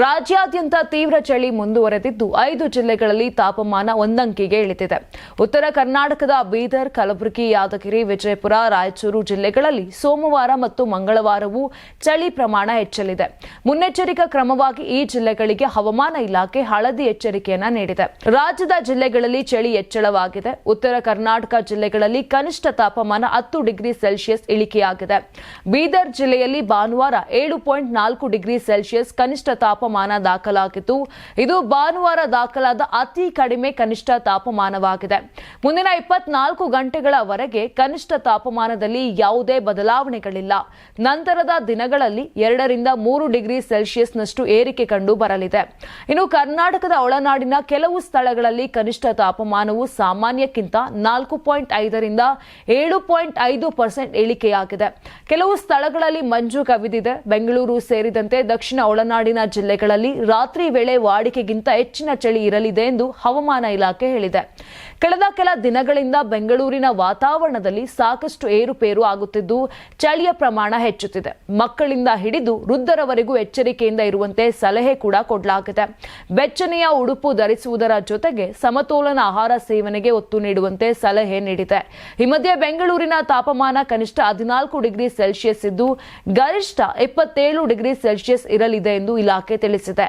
ರಾಜ್ಯಾದ್ಯಂತ ತೀವ್ರ ಚಳಿ ಮುಂದುವರೆದಿದ್ದು ಐದು ಜಿಲ್ಲೆಗಳಲ್ಲಿ ತಾಪಮಾನ ಒಂದಂಕಿಗೆ ಇಳಿದಿದೆ. ಉತ್ತರ ಕರ್ನಾಟಕದ ಬೀದರ್, ಕಲಬುರಗಿ, ಯಾದಗಿರಿ, ವಿಜಯಪುರ, ರಾಯಚೂರು ಜಿಲ್ಲೆಗಳಲ್ಲಿ ಸೋಮವಾರ ಮತ್ತು ಮಂಗಳವಾರವೂ ಚಳಿ ಪ್ರಮಾಣ ಹೆಚ್ಚಲಿದೆ. ಮುನ್ನೆಚ್ಚರಿಕಾ ಕ್ರಮವಾಗಿ ಈ ಜಿಲ್ಲೆಗಳಿಗೆ ಹವಾಮಾನ ಇಲಾಖೆ ಹಳದಿ ಎಚ್ಚರಿಕೆಯನ್ನ ನೀಡಿದೆ. ರಾಜ್ಯದ ಜಿಲ್ಲೆಗಳಲ್ಲಿ ಚಳಿ ಹೆಚ್ಚಳವಾಗಿದೆ. ಉತ್ತರ ಕರ್ನಾಟಕ ಜಿಲ್ಲೆಗಳಲ್ಲಿ ಕನಿಷ್ಠ ತಾಪಮಾನ ಹತ್ತು ಡಿಗ್ರಿ ಸೆಲ್ಸಿಯಸ್ ಇಳಿಕೆಯಾಗಿದೆ. ಬೀದರ್ ಜಿಲ್ಲೆಯಲ್ಲಿ ಭಾನುವಾರ ಏಳು ಪಾಯಿಂಟ್ ನಾಲ್ಕು ಡಿಗ್ರಿ ಸೆಲ್ಸಿಯಸ್ ಕನಿಷ್ಠ ತಾಪಮಾನ ದಾಖಲಾಗಿದ್ದು ಇದು ಭಾನುವಾರ ದಾಖಲಾದ ಅತಿ ಕಡಿಮೆ ಕನಿಷ್ಠ ತಾಪಮಾನವಾಗಿದೆ. ಮುಂದಿನ ಇಪ್ಪತ್ನಾಲ್ಕು ಗಂಟೆಗಳವರೆಗೆ ಕನಿಷ್ಠ ತಾಪಮಾನದಲ್ಲಿ ಯಾವುದೇ ಬದಲಾವಣೆಗಳಿಲ್ಲ. ನಂತರದ ದಿನಗಳಲ್ಲಿ ಎರಡರಿಂದ ಮೂರು ಡಿಗ್ರಿ ಸೆಲ್ಸಿಯಸ್ನಷ್ಟು ಏರಿಕೆ ಕಂಡು ಬರಲಿದೆ. ಇನ್ನು ಕರ್ನಾಟಕದ ಒಳನಾಡಿನ ಕೆಲವು ಸ್ಥಳಗಳಲ್ಲಿ ಕನಿಷ್ಠ ತಾಪಮಾನವು ಸಾಮಾನ್ಯಕ್ಕಿಂತ ನಾಲ್ಕು ಪಾಯಿಂಟ್ ಐದರಿಂದ ಏಳು ಪಾಯಿಂಟ್ ಐದು ಪರ್ಸೆಂಟ್ ಇಳಿಕೆಯಾಗಿದೆ ಕೆಲವು ಸ್ಥಳಗಳಲ್ಲಿ ಮಂಜು ಕವಿದಿದೆ. ಬೆಂಗಳೂರು ಸೇರಿದಂತೆ ದಕ್ಷಿಣ ಒಳನಾಡಿನ ಜಿಲ್ಲೆಗಳಲ್ಲಿ ರಾತ್ರಿ ವೇಳೆ ವಾಡಿಕೆಗಿಂತ ಹೆಚ್ಚಿನ ಚಳಿ ಇರಲಿದೆ ಎಂದು ಹವಾಮಾನ ಇಲಾಖೆ ಹೇಳಿದೆ. ಕಳೆದ ಕೆಲ ದಿನಗಳಿಂದ ಬೆಂಗಳೂರಿನ ವಾತಾವರಣದಲ್ಲಿ ಸಾಕಷ್ಟು ಏರುಪೇರು ಆಗುತ್ತಿದ್ದು, ಚಳಿಯ ಪ್ರಮಾಣ ಹೆಚ್ಚುತ್ತಿದೆ. ಮಕ್ಕಳಿಂದ ಹಿಡಿದು ವೃದ್ಧರವರೆಗೂ ಎಚ್ಚರಿಕೆಯಿಂದ ಇರುವಂತೆ ಸಲಹೆ ಕೂಡ ಕೊಡಲಾಗಿದೆ. ಬೆಚ್ಚನೆಯ ಉಡುಪು ಧರಿಸುವುದರ ಜೊತೆಗೆ ಸಮತೋಲನ ಆಹಾರ ಸೇವನೆಗೆ ಒತ್ತು ನೀಡುವಂತೆ ಸಲಹೆ ನೀಡಿದೆ. ಈ ಮಧ್ಯೆ ಬೆಂಗಳೂರಿನ ತಾಪಮಾನ ಕನಿಷ್ಠ ಹದಿನಾಲ್ಕು ಡಿಗ್ರಿ ಸೆಲ್ಸಿಯಸ್ ಇದ್ದು, ಗರಿಷ್ಠ ಇಪ್ಪತ್ತೇಳು ಡಿಗ್ರಿ ಸೆಲ್ಸಿಯಸ್ ಇರಲಿದೆ ಎಂದು ಇಲಾಖೆ ತಿಳಿಸಿದೆ.